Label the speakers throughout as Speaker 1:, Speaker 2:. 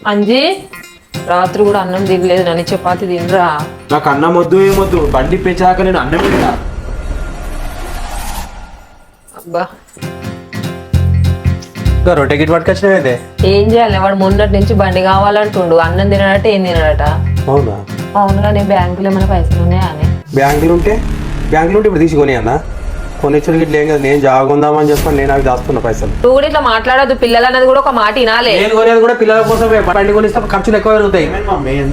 Speaker 1: అంజీ రాత్రి కూడా అన్నం తినలేదు నన్ను చపాతి తినరా?
Speaker 2: నాకు అన్నం వద్దు ఏమొద్దు బండి పెంచాక నేను అన్నం తింటా.
Speaker 1: అబ్బా.
Speaker 2: ఇంకా రొట్టె గిట్ పట్టుకొచ్చినవైతే
Speaker 1: ఏం చేయాలి? వాడు మొన్నటి నుంచి బండి కావాలంటుండు. అన్నం తినడట ఏం తినడట?
Speaker 2: అవునా?
Speaker 1: అవునుగా నీ బ్యాంకులో ఏమైనా పైసలు ఉన్నాయా అని.
Speaker 2: బ్యాంకులు ఉంటే బ్యాంకులు ఉంటే ఇప్పుడు తీసుకొని అన్న కొనిచ్చిన గిట్ల ఏం కదా. నేను జాగుందామని చెప్పని నేను అవి దాస్తున్నా పైసలు.
Speaker 1: నువ్వు కూడా ఇట్లా మాట్లాడద్దు. పిల్లలు అన్నది కూడా ఒక మాట వినాలే.
Speaker 2: నేను కొనేది కూడా పిల్లల కోసమే బండి కొనిస్తే ఖర్చులు ఎక్కువ పెరుగుతాయి.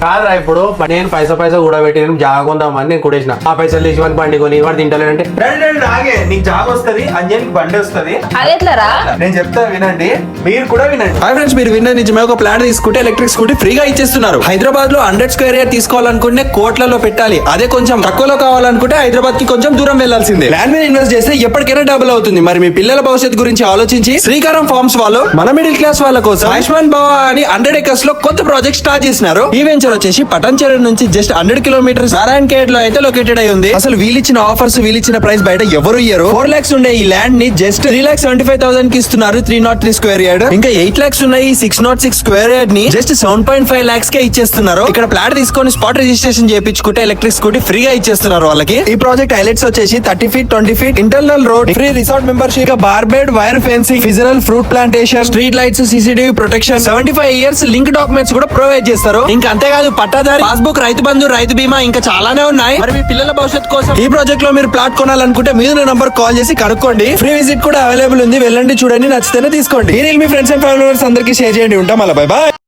Speaker 2: కాదురా ఇప్పుడు నేను పైసా పైసా కూడా పెట్టి నేను జాగుందామని నేను కొడేసిన ఆ పైసలు తీసి వాడికి బండి కొని వాడు
Speaker 3: రండి ఆగే. నీకు జాబ్ వస్తుంది అంజలికి బండి వస్తుంది.
Speaker 1: అది ఎట్లరా?
Speaker 3: నేను చెప్తా వినండి. మీరు కూడా వినండి.
Speaker 4: హాయ్ ఫ్రెండ్స్ మీరు విన్న నిజమే. ఒక ప్లాన్ తీసుకుంటే ఎలక్ట్రిక్ స్కూటీ ఫ్రీగా ఇచ్చేస్తున్నారు. హైదరాబాద్లో హండ్రెడ్ స్క్వేర్ ఇయర్ తీసుకోవాలనుకుంటే కోట్లలో పెట్టాలి. అదే కొంచెం తక్కువలో కావాలనుకుంటే హైదరాబాద్కి కొంచెం దూరం వెళ్ళాల్సిందే ప్లాన్ మీద ఇన్వెస్ట్ చేస్తే ఎప్పటికైనా డబుల్ అవుతుంది. మరి మీ పిల్లల భవిష్యత్తు గురించి ఆలోచించి శ్రీకారం ఫార్మ్స్ వాళ్ళు మన మిడిల్ క్లాస్ వాళ్ళ కోసం ఆయుష్మాన్ భవ అని హండ్రెడ్ ఎకర్స్లో కొత్త ప్రాజెక్ట్ స్టార్ట్ చేసినారు. ఈ వెంచర్ వచ్చేసి పటన్ నుంచి జస్ట్ హండ్రెడ్ కిలోమీటర్స్ నారాయణ కేట్లో అయితే లొకేటెడ్ అయి ఉంది. అసలు వీళ్ళిచ్చిన ఆఫర్స్ వీళ్ళిచ్చిన ప్రైస్ బయట ఎవరు ఇయ్యరు. ఫోర్ లాక్స్ ఉండే ఈ ల్యాండ్ని just three lakhs seventy five థౌసండ్కి ఇస్తున్నారు three not three square yard ఇంకా ఎయిట్ లాక్స్ ఉన్నాయి six not six square యార్డ్ని just seven point five lakhs కే ఇచ్చేస్తున్నారు. ఇక్కడ ప్లాట్ తీసుకొని స్పాట్ రిజిస్ట్రేషన్ చేయించుకుంటే ఎలక్ట్రిక్ స్కూటీ ఫ్రీగా ఇచ్చేస్తున్నారు వాళ్ళకి. ఈ ప్రాజెక్ట్ హైలైట్స్ వచ్చేసి thirty feet twenty feet internal road free resort membership barbed wire fencing ఫిజినల్ fruit plantation street lights CCTV protection seventy five years link documents కూడా ప్రొవైడ్ చేస్తారు. ఇంకా అంతేకాదు పట్టాదారి పాస్బుక్ రైతు బంధు రైతు బీమా ఇంకా చాలానే ఉన్నాయి. మరి మీ పిల్లల భవిష్యత్తు కోసం ఈ ప్రాజెక్ట్లో మీరు ప్లాట్ కొనాలనుకుంటే మీరు నంబర్ కాల్ చేసి కనుక్కోండి. ఫ్రీ విజిట్ కూడా అవైలబుల్ ఉంది. వెళ్ళండి చూడండి నచ్చితేనే తీసుకోండి. ఈ మీ ఫ్రెండ్స్ అండ్ ఫ్యామిలీ మెంబర్స్ అందరికీ షేర్ చేయండి. ఉంటాం అలా బై బాయ్